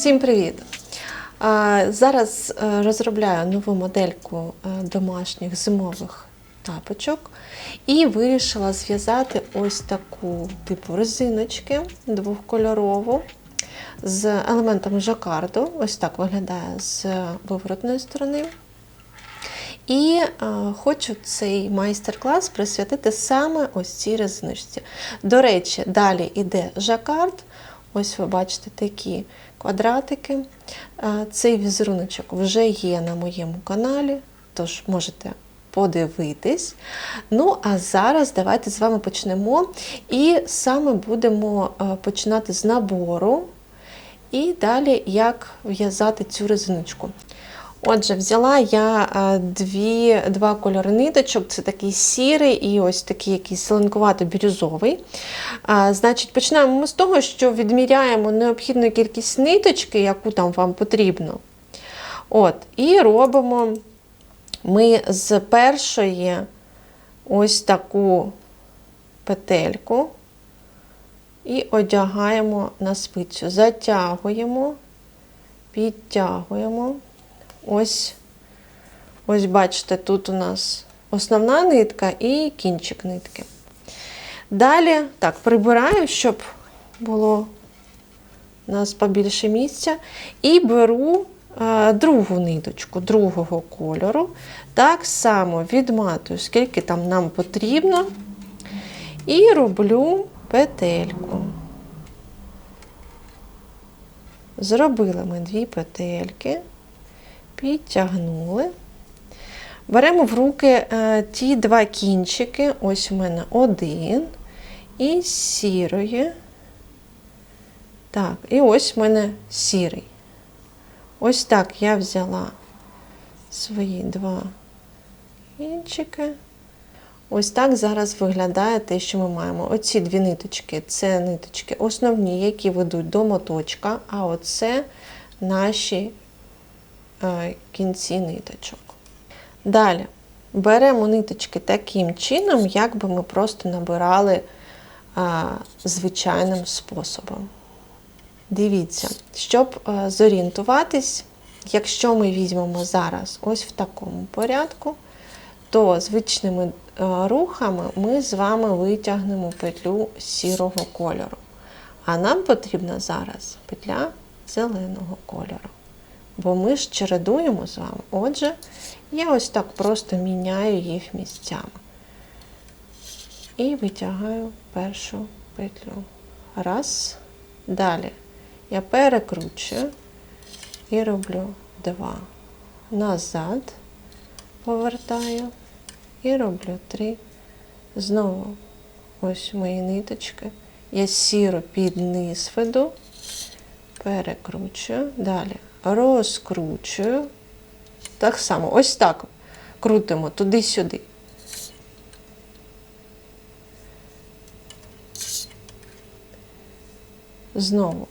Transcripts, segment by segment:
Всім привіт! Зараз е, розробляю нову модельку е, домашніх зимових тапочок і вирішила зв'язати ось таку типу резиночки двохкольорову з елементами жакарду. Ось так виглядає з виворотної сторони. І е, хочу цей майстер-клас присвятити саме ось цій резиночці. До речі, далі йде жакард. Ось ви бачите такі квадратики. Цей візеруночок вже є на моєму каналі, тож можете подивитись. Ну, а зараз давайте з вами почнемо. І саме будемо починати з набору. І далі як в'язати цю резиночку. Отже, взяла я е, дві, два кольори ниточок, це такий сірий і ось такий якийсь зеленкувато-бірюзовий. А, Значить, починаємо ми з того, що відміряємо необхідну кількість ниточки, яку там вам потрібно. От, І робимо ми з першої ось таку петельку і одягаємо на спицю. Затягуємо, підтягуємо. Ось, ось бачите, тут у нас основна нитка і кінчик нитки. Далі, так, прибираю, щоб було у нас побільше місця. І беру е, другу ниточку другого кольору. Так само відматую, скільки там нам потрібно. І роблю петельку. Зробили ми дві петельки підтягнули. Беремо в руки е, ті два кінчики, ось у мене один, і сірої. Так, і ось у мене сірий. Ось так я взяла свої два кінчики. Ось так зараз виглядає те, що ми маємо. Оці дві ниточки це ниточки основні, які ведуть до моточка, а оце наші кінці ниточок. Далі беремо ниточки таким чином, як би ми просто набирали е, звичайним способом. Дивіться, щоб е, зорієнтуватись, якщо ми візьмемо зараз ось в такому порядку, то звичними рухами ми з вами витягнемо петлю сірого кольору. А нам потрібна зараз петля зеленого кольору бо ми ж чередуємо з вами. Отже, я ось так просто міняю їх місцями. І витягаю першу петлю. Раз. Далі я перекручую і роблю два. Назад повертаю і роблю три. Знову ось мої ниточки. Я сіро під низ веду, перекручую. Далі розкручую. Так само, ось так крутимо туди-сюди. Знову.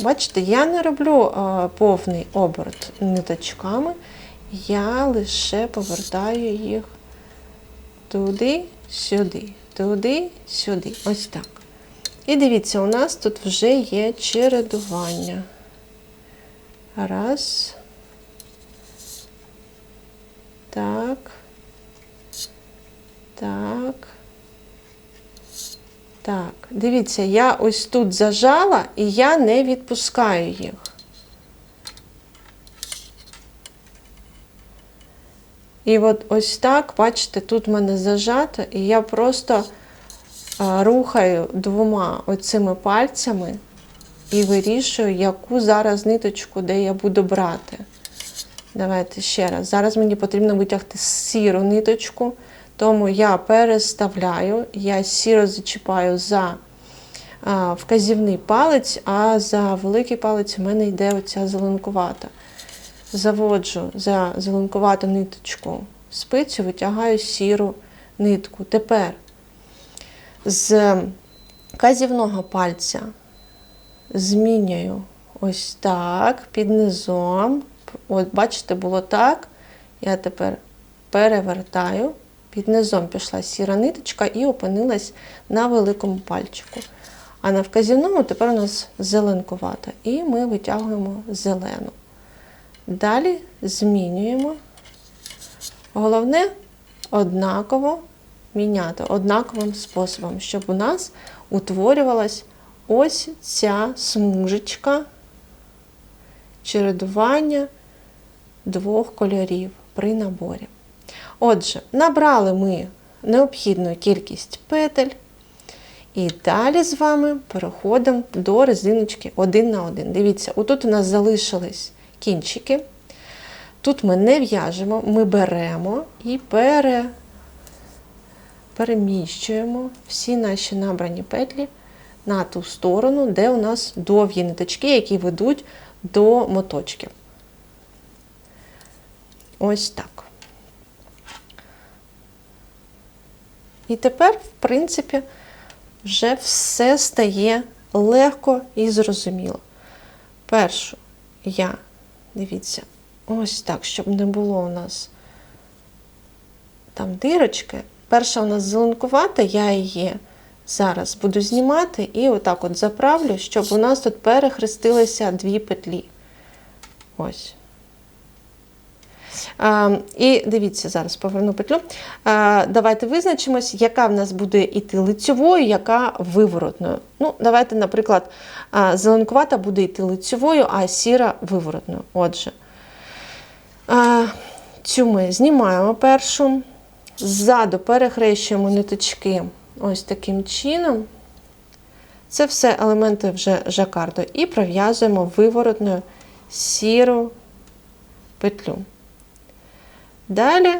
Бачите, я не роблю а, повний оберт ниточками, я лише повертаю їх туди-сюди, туди-сюди. Ось так. І дивіться, у нас тут вже є чередування. Раз. Так. Так. Так. Дивіться, я ось тут зажала і я не відпускаю їх. І от ось так, бачите, тут в мене зажато, і я просто рухаю двома оцими пальцями і вирішую, яку зараз ниточку, де я буду брати. Давайте ще раз. Зараз мені потрібно витягти сіру ниточку, тому я переставляю, я сіро зачіпаю за а, вказівний палець, а за великий палець у мене йде оця зеленкувата. Заводжу за зеленкувату ниточку спицю, витягаю сіру нитку. Тепер з казівного пальця змінюю ось так, під низом. От, бачите, було так. Я тепер перевертаю, під низом пішла сіра ниточка і опинилась на великому пальчику. А на вказівному тепер у нас зеленкувата. І ми витягуємо зелену. Далі змінюємо. Головне однаково міняти однаковим способом, щоб у нас утворювалась ось ця смужечка чередування двох кольорів при наборі. Отже, набрали ми необхідну кількість петель. І далі з вами переходимо до резиночки один на один. Дивіться, отут у нас залишились кінчики. Тут ми не в'яжемо, ми беремо і пере, переміщуємо всі наші набрані петлі на ту сторону, де у нас довгі ниточки, які ведуть до моточків. Ось так. І тепер, в принципі, вже все стає легко і зрозуміло. Першу я, дивіться, ось так, щоб не було у нас там дирочки. Перша у нас зеленкувата, я її зараз буду знімати і отак от заправлю, щоб у нас тут перехрестилися дві петлі. Ось. А, і дивіться, зараз поверну петлю. А, давайте визначимось, яка в нас буде йти лицьовою, яка виворотною. Ну, Давайте, наприклад, зеленкувата буде йти лицьовою, а сіра виворотною. Отже, а, цю ми знімаємо першу, ззаду перехрещуємо ниточки ось таким чином. Це все елементи вже жакарду. І пров'язуємо виворотною сіру петлю. Далі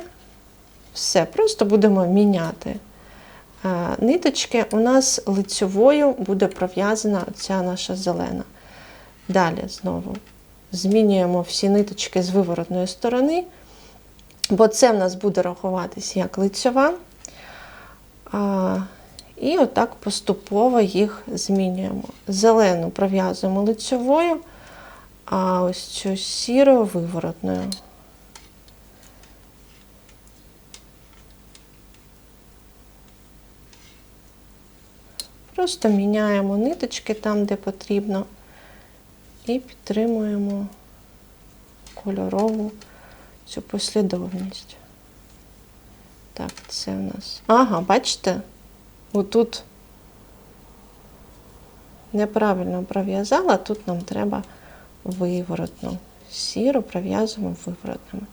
все, просто будемо міняти ниточки. У нас лицьовою буде пров'язана ця наша зелена. Далі знову змінюємо всі ниточки з виворотної сторони, бо це в нас буде рахуватись як лицьова. І отак поступово їх змінюємо. Зелену пров'язуємо лицьовою, а ось цю сіру виворотною. Просто міняємо ниточки там, де потрібно, і підтримуємо кольорову цю послідовність. Так, це в нас. Ага, бачите? Отут неправильно пров'язала, тут нам треба виворотну. Сіру пров'язуємо виворотними.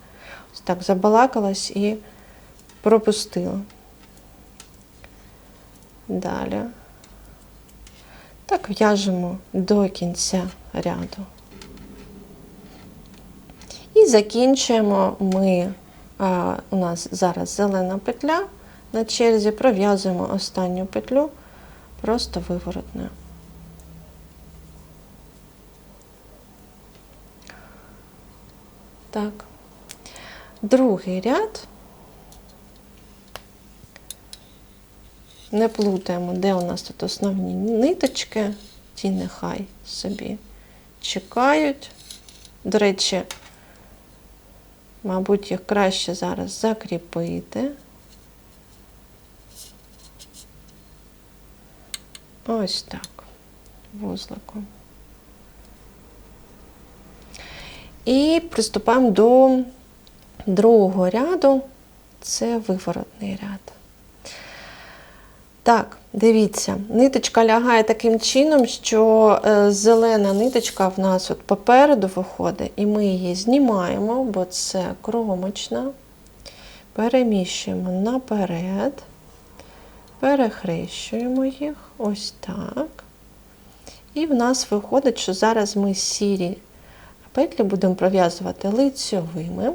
Ось так забалакалась і пропустила. Далі. Так в'яжемо до кінця ряду. І закінчуємо ми, у нас зараз зелена петля на черзі, пров'язуємо останню петлю просто виворотною. Так. Другий ряд. Не плутаємо, де у нас тут основні ниточки, ті нехай собі чекають. До речі, мабуть, їх краще зараз закріпити. Ось так, вузликом. І приступаємо до другого ряду, це виворотний ряд. Так, дивіться, ниточка лягає таким чином, що е, зелена ниточка в нас от попереду виходить, і ми її знімаємо, бо це кромочна. Переміщуємо наперед, перехрещуємо їх ось так. І в нас виходить, що зараз ми сірі петлі будемо пров'язувати лицьовими.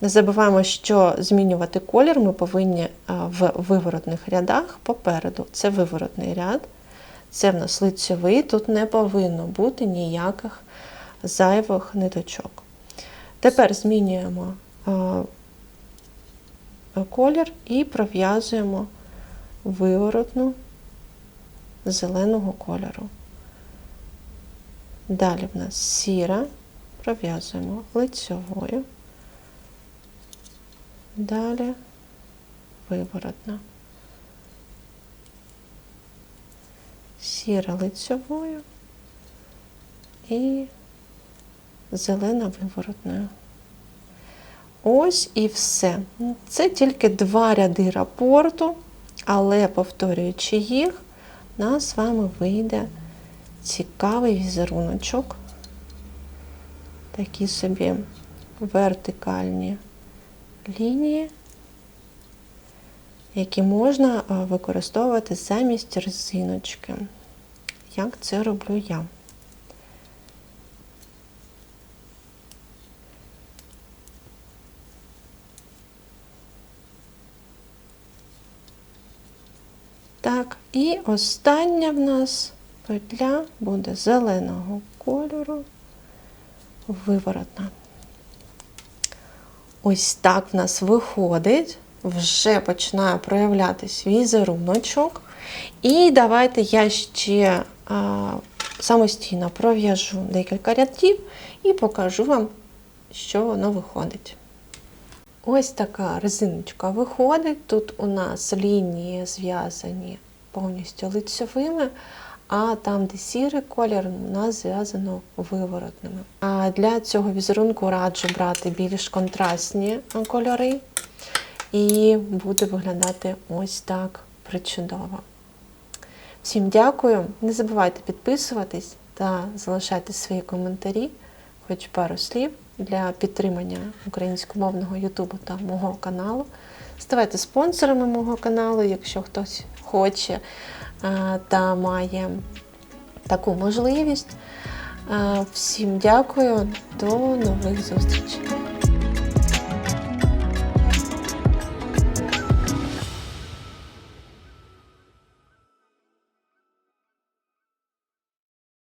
Не забуваємо, що змінювати колір ми повинні в виворотних рядах попереду. Це виворотний ряд, це в нас лицьовий, тут не повинно бути ніяких зайвих ниточок. Тепер змінюємо колір і пров'язуємо виворотну зеленого кольору. Далі в нас сіра, пров'язуємо лицьовою. Далі виворотна. сіра лицьовою і зелена виворотною. Ось і все. Це тільки два ряди рапорту, але повторюючи їх, нас з вами вийде цікавий візеруночок. Такі собі вертикальні лінії, які можна використовувати замість резиночки. Як це роблю я. Так, і остання в нас петля буде зеленого кольору, виворотна. Ось так в нас виходить, вже починає проявлятись візеруночок. І давайте я ще а, самостійно пров'яжу декілька рядів і покажу вам, що воно виходить. Ось така резиночка виходить. Тут у нас лінії зв'язані повністю лицьовими, а там, де сірий колір, у нас зв'язано виворотними. А для цього візерунку раджу брати більш контрастні кольори, і буде виглядати ось так причудово. Всім дякую. Не забувайте підписуватись та залишати свої коментарі, хоч пару слів для підтримання українськомовного Ютубу та мого каналу. Ставайте спонсорами мого каналу, якщо хтось хоче е, та має таку можливість. Е, Всім дякую, до нових зустрічей!